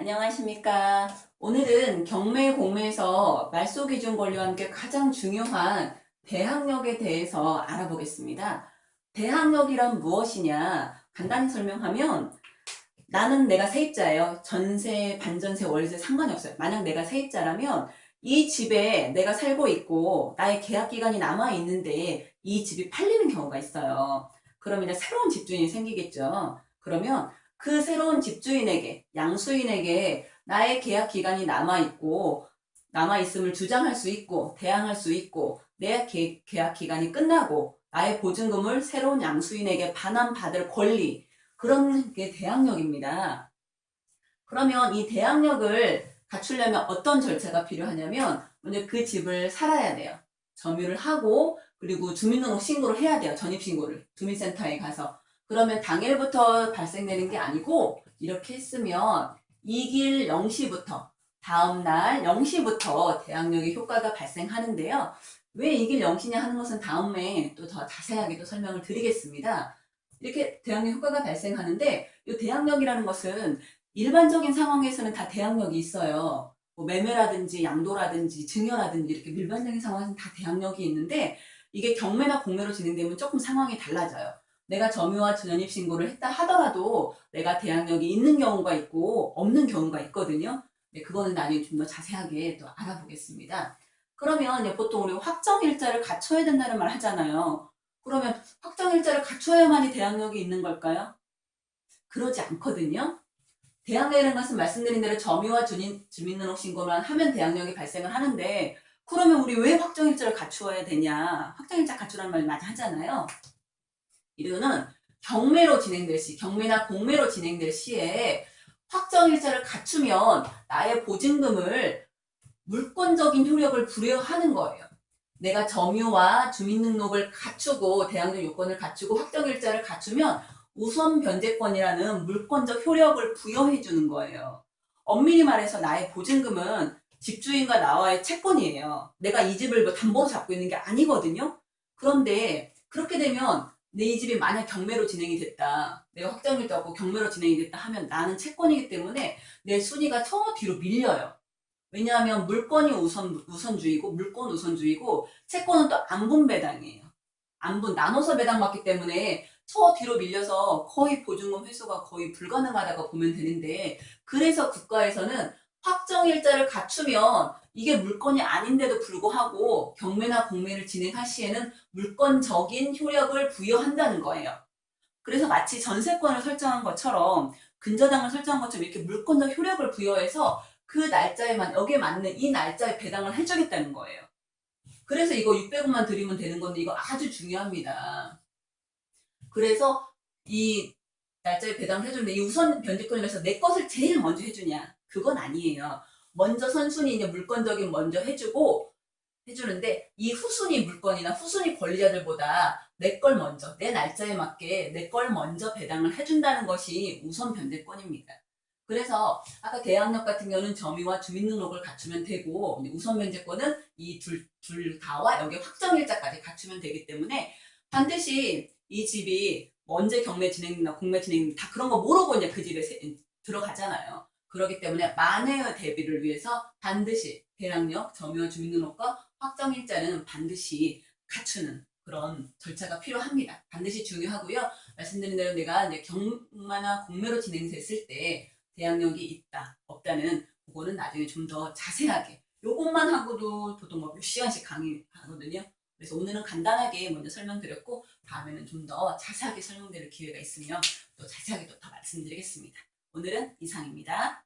안녕하십니까. 오늘은 경매 공매에서 말소 기준 권리와 함께 가장 중요한 대항력에 대해서 알아보겠습니다. 대항력이란 무엇이냐? 간단히 설명하면 나는 내가 세입자예요. 전세, 반전세, 월세 상관이 없어요. 만약 내가 세입자라면 이 집에 내가 살고 있고 나의 계약 기간이 남아 있는데 이 집이 팔리는 경우가 있어요. 그럼 이제 새로운 집주인이 생기겠죠. 그러면 그 새로운 집주인에게, 양수인에게 나의 계약 기간이 남아있고, 남아있음을 주장할 수 있고, 대항할 수 있고, 내 계, 계약 기간이 끝나고, 나의 보증금을 새로운 양수인에게 반환받을 권리, 그런 게 대항력입니다. 그러면 이 대항력을 갖추려면 어떤 절차가 필요하냐면, 먼저 그 집을 살아야 돼요. 점유를 하고, 그리고 주민등록 신고를 해야 돼요. 전입신고를. 주민센터에 가서. 그러면 당일부터 발생되는 게 아니고 이렇게 했으면 이길 0시부터 다음날 0시부터 대항력의 효과가 발생하는데요. 왜 이길 0시냐 하는 것은 다음에 또 더 자세하게 또 설명을 드리겠습니다. 이렇게 대항력 효과가 발생하는데 이 대항력이라는 것은 일반적인 상황에서는 다 대항력이 있어요. 뭐 매매라든지 양도라든지 증여라든지 이렇게 일반적인 상황에서는 다 대항력이 있는데 이게 경매나 공매로 진행되면 조금 상황이 달라져요. 내가 점유와 전입 신고를 했다 하더라도 내가 대항력이 있는 경우가 있고 없는 경우가 있거든요. 네, 그거는 나중에 좀 더 자세하게 또 알아보겠습니다. 그러면 보통 우리 확정 일자를 갖춰야 된다는 말 하잖아요. 그러면 확정 일자를 갖춰야만이 대항력이 있는 걸까요? 그러지 않거든요. 대항력이라는 것은 말씀드린 대로 점유와 주민, 주민등록 신고만 하면 대항력이 발생을 하는데 그러면 우리 왜 확정 일자를 갖추어야 되냐? 확정 일자 갖추라는 말 많이 하잖아요. 이유는 경매로 진행될 시, 경매나 공매로 진행될 시에 확정일자를 갖추면 나의 보증금을 물권적인 효력을 부여하는 거예요. 내가 점유와 주민등록을 갖추고 대항력 요건을 갖추고 확정일자를 갖추면 우선 변제권이라는 물권적 효력을 부여해 주는 거예요. 엄밀히 말해서 나의 보증금은 집주인과 나와의 채권이에요. 내가 이 집을 뭐 담보로 잡고 있는 게 아니거든요. 그런데 그렇게 되면 내 이 집이 만약 경매로 진행이 됐다. 내가 확정일도 없고 경매로 진행이 됐다 하면 나는 채권이기 때문에 내 순위가 저 뒤로 밀려요. 왜냐하면 물건이 우선, 우선주의고, 물건 우선주의고, 채권은 또 안분 배당이에요. 안분, 나눠서 배당받기 때문에 저 뒤로 밀려서 거의 보증금 회수가 거의 불가능하다고 보면 되는데, 그래서 국가에서는 확정일자를 갖추면 이게 물건이 아닌데도 불구하고 경매나 공매를 진행할 시에는 물건적인 효력을 부여한다는 거예요. 그래서 마치 전세권을 설정한 것처럼 근저당을 설정한 것처럼 이렇게 물건적 효력을 부여해서 그 날짜에만 여기에 맞는 이 날짜에 배당을 해주겠다는 거예요. 그래서 이거 600원만 드리면 되는 건데 이거 아주 중요합니다. 그래서 이 날짜에 배당을 해주는데 이 우선 변제권이라서 내 것을 제일 먼저 해주냐 그건 아니에요. 먼저 선순위 이제 물건적인 먼저 해주고 해주는데 이 후순위 물건이나 후순위 권리자들보다 내 걸 먼저 내 날짜에 맞게 내 걸 먼저 배당을 해준다는 것이 우선 변제권입니다. 그래서 아까 대항력 같은 경우는 점유와 주민등록을 갖추면 되고 우선 변제권은 이 둘 둘 다와 여기 확정일자까지 갖추면 되기 때문에 반드시 이 집이 언제 경매 진행이나 공매 진행 다 그런 거 모르고 이제 그 집에 세, 들어가잖아요. 그렇기 때문에 만회의 대비를 위해서 반드시 대항력, 점유와 주민등록과 확정일자는 반드시 갖추는 그런 절차가 필요합니다. 반드시 중요하고요. 말씀드린 대로 내가 이제 경마나 공매로 진행됐을 때 대항력이 있다, 없다는 그거는 나중에 좀 더 자세하게 요것만 하고도 보통 뭐 몇 시간씩 강의하거든요. 그래서 오늘은 간단하게 먼저 설명드렸고 다음에는 좀 더 자세하게 설명드릴 기회가 있으면 또 자세하게 또 더 말씀드리겠습니다. 오늘은 이상입니다.